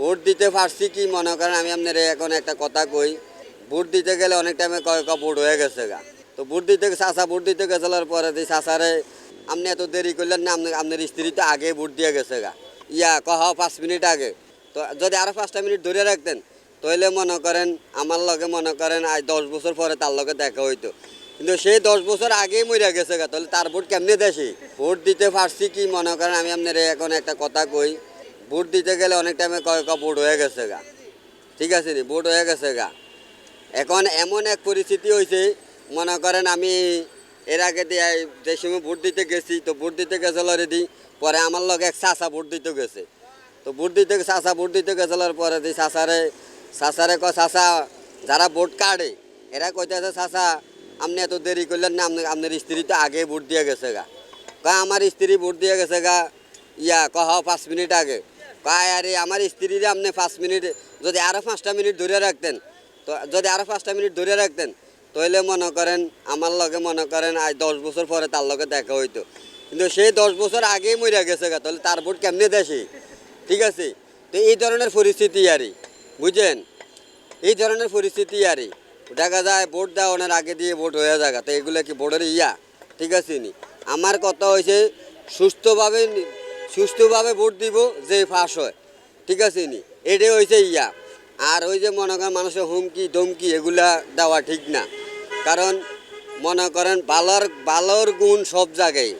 Vote দিতে পারছি কি মনে করেন? আমি আপনার এখন একটা কথা কই, ভোট দিতে গেলে অনেক টাইমে কয় ক ভোট হয়ে গেছে গা। তো ভোট দিতে চাষা ভোট দিতে গেছিলার পরে দিয়ে চাষারে আপনি এত দেরি করলেন না, আপনি, আপনার স্ত্রী তো আগে ভোট দিয়ে গেছে গা। ইয়া, কহ, পাঁচ মিনিট আগে। তো যদি আরও পাঁচটা মিনিট ধরে রাখতেন তাহলে মনে করেন, আমার লগে মনে করেন, আজ দশ বছর পরে তার লগে দেখা হইতো। কিন্তু সেই দশ বছর আগেই মরিয়া গেছে গা তাহলে তার ভোট কেমনে দেশে ভোট দিতে পারছি কি মনে করেন? আমি আপনার এখন একটা কথা কই ভোট দিতে গেলে অনেক টাইমে ভোট হয়ে গেছে গা। ঠিক আছে নি? ভোট হয়ে গেছে গা। এখন এমন এক পরিস্থিতি হয়েছে মনে করেন আমি এর আগে দিয়ে যে সময় ভোট দিতে গেছি, তো ভোট দিতে গেছিল রেডি পরে আমার লগে এক চাষা ভোট দিতে গেছে। তো ভোট দিতে চাষা ভোট দিতে গেছিলার পরে দিয়ে চাষারে চাষারে ক চাষা যারা ভোট কাটে এরা কইতেছে চাষা আপনি এত দেরি করলেন না, আপনি, আপনার স্ত্রী তো আগে ভোট দিয়ে গেছে গা। আমার স্ত্রী ভোট দিয়ে গেছে গা, ইয়া, কহ, পাঁচ মিনিট আগে। কয় আরে আমার স্ত্রীরে আপনি পাঁচ মিনিট, যদি আরও পাঁচটা মিনিট ধরে রাখতেন, তো যদি আরও পাঁচটা মিনিট ধরে রাখতেন, তাহলে মনে করেন আমার লগে মনে করেন আজ দশ বছর পরে তার লগে দেখা হইতো। কিন্তু সেই দশ বছর আগেই মরিয়া গেছে গা, তাহলে তার ভোট কেমনে দেশে? ঠিক আছে? তো এই ধরনের পরিস্থিতি আরই বুঝছেন? এই ধরনের পরিস্থিতি আরই দেখা যায় ভোট দেওয়ানোর আগে দিয়ে ভোট হয়ে যায় তো এগুলো কি ভোটের ইয়া? ঠিক আছে নি? আমার কথা হয়েছে সুস্থভাবে সুস্থভাবে ভোট দিব যে ফাঁস হয়। ঠিক আছে নি এটাই হয়েছে ইয়া। আর ওই যে মনে করেন মানুষের হুমকি, ধমকি, এগুলা দেওয়া ঠিক না। কারণ মনে করেন বালর বালর গুণ সব জায়গায়।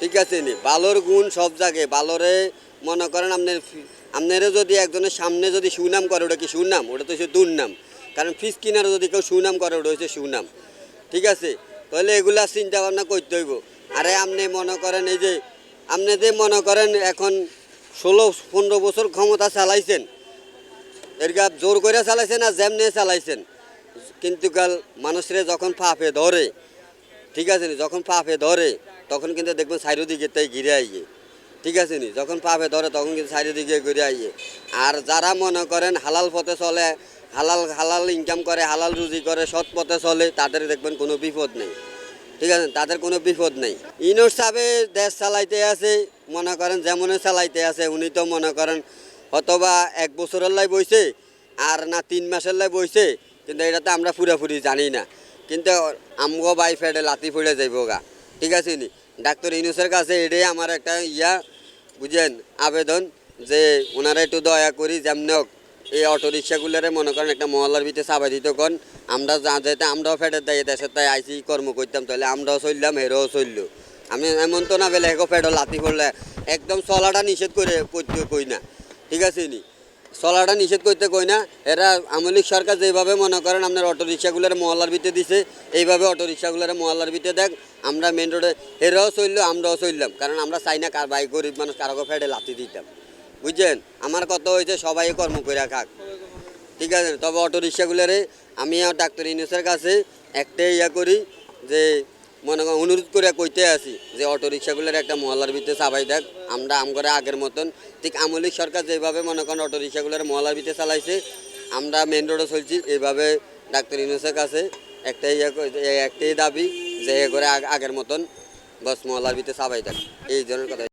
ঠিক আছে নি বালর গুণ সব জায়গায়। বালরে মনে করেন আপনার আপনারও যদি একজনের সামনে যদি সুনাম করে, ওটা কি সুনাম? ওটা তো হচ্ছে দুর্নাম। কারণ ফিস কিনারও যদি কেউ সুনাম করে, ওটা হচ্ছে সুনাম। ঠিক আছে? তাহলে এগুলা চিন্তা ভাবনা করতে হইব। আরে আপনি মনে করেন এই যে আপনি যে মনে করেন এখন ষোলো, পনেরো বছর ক্ষমতা চালাইছেন এরগা জোর করে চালাইছেন আর যেমনি চালাইছেন, কিন্তু কাল মানুষরে যখন পাপে ধরে, ঠিক আছে নি? যখন পাপে ধরে, তখন কিন্তু দেখবেন চারিদিকে তাই ঘিরে আইয়ে ঠিক আছে নি? যখন পাপে ধরে, তখন কিন্তু চারিদিকে ঘিরে আইয়ে আর যারা মনে করেন হালাল পথে চলে, হালাল হালাল ইনকাম করে, হালাল রুজি করে, সৎ পথে চলে, তাদের দেখবেন কোনো বিপদ নেই। ঠিক আছে, তাদের কোনো বিপদ নেই। ইনোর সাহেবে দেশ চালাইতে আছে, মনে করেন যেমনে চালাইতে আছে, উনি তো মনে করেন অথবা এক বছরের লাই বইছে, আর না তিন মাসের লাই বইছে, কিন্তু এটা তো আমরা পুরাপুরি জানি না। কিন্তু আমগো বাই ফেডে লাতি ফুড়ে যাইব গা। ঠিক আছে নি ডাক্তার ইনুসের কাছে এটাই আমার একটা ইয়া, বুঝেন, আবেদন, যে ওনারা একটু দয়া করি যেমনি এই অটো রিক্সাগুলোরে মনে করেন একটা মহল্লার ভিতরে চাপাই দিত, কন আমরা যা যেতে আমরাও ফেটের দায় দেশের তাই আইসি কর্ম করতাম, তাহলে আমরাও চললাম হেরোও চলল। আমি এমন তো না বেলে হেগো ফেডো লাতি পড়লে, একদম চলাটা নিষেধ করে করতে কই না, ঠিক আছে নি? চলাটা নিষেধ করতে কই না, এরা আমলিক সরকার যেভাবে মনে করেন আপনার অটো রিক্সাগুলোর মহল্লার ভিতরে দিছে, এইভাবে অটো রিক্সাগুলোর মহল্লার ভিতরে দেখ, আমরা মেন রোডে হেরাও চলল, আমরাও চললাম, কারণ আমরা চাই না কার বাইক গরিব মানুষ কারও ফেডে লাতি দিতাম। বুঝছেন? আমার কথা হয়েছে সবাই কর্ম করে খাক। ঠিক আছে? তবে অটো রিক্সাগুলোরে আমি ডাক্তার ইউনুসের কাছে একটাই ইয়া করি যে, মনে করেন, অনুরোধ করে কইতে আছি যে, অটো রিক্সাগুলোর একটা মহলার ভিতরে চাবাই দেখ, আমরা আম করে আগের মতন। ঠিক আমলিক সরকার যেভাবে মনে করেন, অটো রিক্সাগুলোর মহল্লার ভিতরে চালাইছে, আমরা মেন রোডে চলছি, এইভাবে ডাক্তার ইউনুসের কাছে একটাই ইয়া একটাই দাবি যে করে আগ- আগের মতন বস মহলার ভিতরে চাবাই দেখ। এই ধরনের কথা